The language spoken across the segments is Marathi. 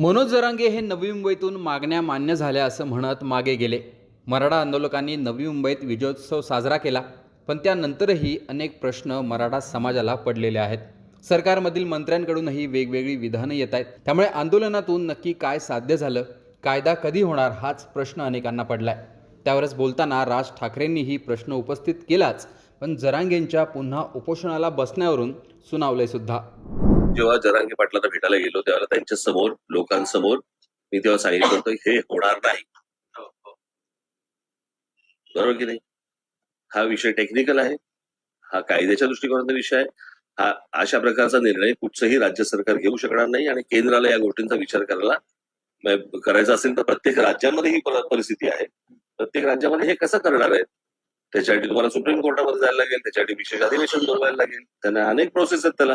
मनोज जरांगे हे नवी मुंबईतून मागण्या मान्य झाल्या असं म्हणत मागे गेले. मराठा आंदोलकांनी नवी मुंबईत विजयोत्सव साजरा केला पण त्यानंतरही अनेक प्रश्न मराठा समाजाला पडलेले आहेत. सरकारमधील मंत्र्यांकडूनही वेगवेगळी विधानं येत आहेत. त्यामुळे आंदोलनातून नक्की काय साध्य झालं कायदा कधी होणार हाच प्रश्न अनेकांना पडलाय. त्यावरच बोलताना राज ठाकरेंनीही प्रश्न उपस्थित केलाच पण जरांगेंच्या पुन्हा उपोषणाला बसण्यावरून सुनावलंय सुद्धा. जेव्हा जरांगे पाटलांना भेटायला गेलो त्यावेळेला त्यांच्यासमोर लोकांसमोर मी तेव्हा सांगितलं होतं हे होणार नाही. बरोबर की नाही? हा विषय टेक्निकल आहे. हा कायद्याच्या दृष्टिकोनाचा विषय आहे. हा अशा प्रकारचा निर्णय कुठचंही राज्य सरकार घेऊ शकणार नाही आणि केंद्राला या गोष्टींचा विचार करायला करायचा असेल तर प्रत्येक राज्यामध्ये ही परिस्थिती आहे. प्रत्येक राज्यामध्ये हे कसं करणार आहे त्याच्यासाठी तुम्हाला सुप्रीम कोर्टामध्ये जायला लागेल त्याच्यासाठी विशेष अधिवेशन बोलवायला लागेल. त्यांना अनेक प्रोसेस आहेत त्याला.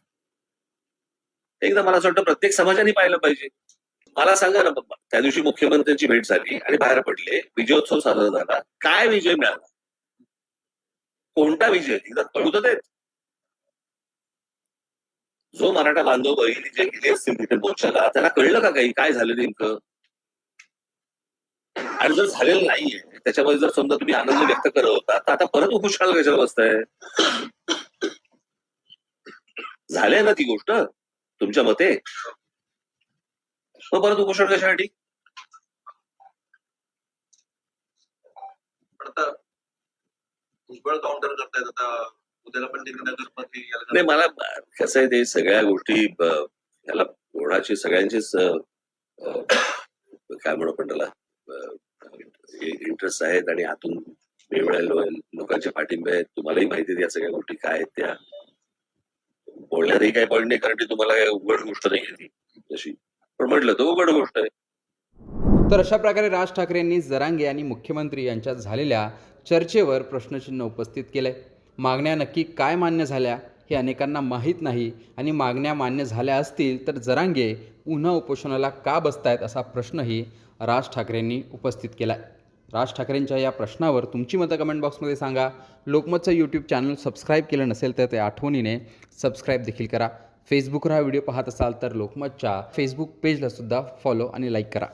एकदा मला असं वाटतं प्रत्येक समाजाने पाहिलं पाहिजे. मला सांगा ना बाबा, त्या दिवशी मुख्यमंत्र्यांची भेट झाली आणि बाहेर पडले. विजयोत्सव साजरा झाला. काय विजय मिळाला? कोणता विजय? एकदा कळू तर देत. जो मराठा बांधव बहिणी जे गेले असतील तिथे मोर्चाला त्यांना कळलं का काही? काय झालं नेमकं? आणि जर झालेलं नाहीये त्याच्यामध्ये जर समजा तुम्ही आनंद व्यक्त करत होता तर आता परत उपोषणाला कशाला बसताय? झालंय ना ती गोष्ट? तुमच्या मते? मग परत उपोषण कशासाठी? पण पण नाही मला कसं आहे ते सगळ्या गोष्टी याला कोणाची सगळ्यांचीच काय म्हणू आपण त्याला इंटरेस्ट आहेत आणि आतून वेगवेगळ्या लोकांचे पाठिंबे आहेत. तुम्हालाही माहिती आहेत या सगळ्या गोष्टी काय आहेत त्या. बोलण्यातही काही पॉईंट नाही कारण ती तुम्हाला काही उघड गोष्ट नाही ती तशी. पण म्हटलं तर उघड गोष्ट आहे. तर अशा प्रकारे राज ठाकरेंनी जरांगे आणि मुख्यमंत्री यांच्यात झालेल्या चर्चेवर प्रश्नचिन्ह उपस्थित केलंय. मागण्या नक्की काय मान्य झाल्या हे अनेकांना माहीत नाही आणि मागण्या मान्य झाल्या असतील तर जरांगे पुन्हा उपोषणाला का बसतायत असा प्रश्नही राज ठाकरेंनी उपस्थित केला आहे राज ठाकरेंच्या या प्रश्नावर तुमची मतं कमेंट बॉक्समध्ये सांगा. लोकमतचं यूट्यूब चॅनल सबस्क्राईब केलं नसेल तर ते आठवणीने सबस्क्राईब देखील करा. फेसबुकवर हा व्हिडिओ पाहत असाल तर लोकमतच्या फेसबुक पेजला सुद्धा फॉलो आणि लाईक करा.